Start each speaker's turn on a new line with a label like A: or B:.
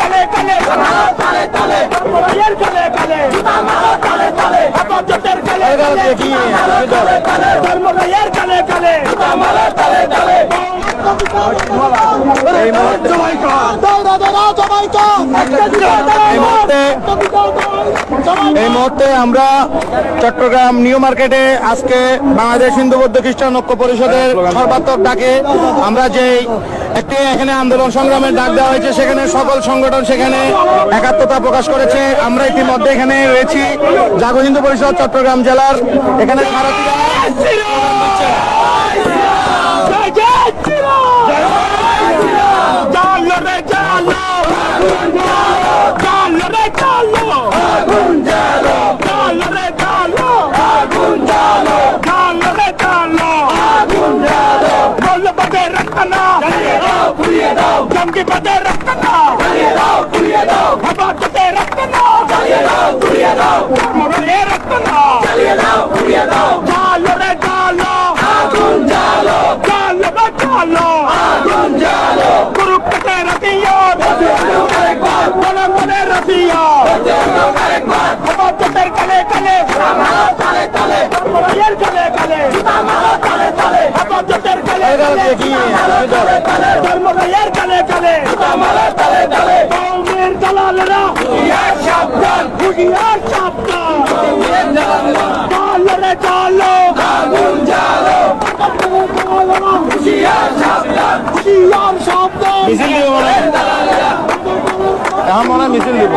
A: হেফাজতের কালে কালে তালে তালে। এর কালে কালে। হেফাজতের কালে কালে ধর্মরায়ের কালে কালে।
B: এই এই মুহূর্তে আমরা চট্টগ্রাম নিউ মার্কেটে আজকে বাংলাদেশ হিন্দু বৌদ্ধ খ্রিস্টান ঐক্য পরিষদের সর্বাত্মক ডাকে আমরা যে একটি এখানে আন্দোলন সংগ্রামের ডাক দেওয়া হয়েছে, সেখানে সকল সংগঠন সেখানে একাত্মতা প্রকাশ করেছে। আমরা ইতিমধ্যে এখানে রয়েছি জাগো হিন্দু পরিষদ চট্টগ্রাম জেলার। এখানে ভারতীয়
A: বল বদে রখনা জমকি বদে রখনা হেফাজতে রখনা মরলে রখনা জালো রে জালো জালো রে জালো কুরুক্ষেত্রে রসিয়ত বলে বলে রসিয়ত হেফাজতের কালে কালে এর কালে কালে হেফাজতের কালে কালে ধর্মরায়ের কালে কালে কৌমের দালালরা। সাবধান। হুশিয়ার সাবধান। জালো রে জালো হুশিয়ার সাবধান।
B: মিছিল দিব মনে মনে মিছিল দিব।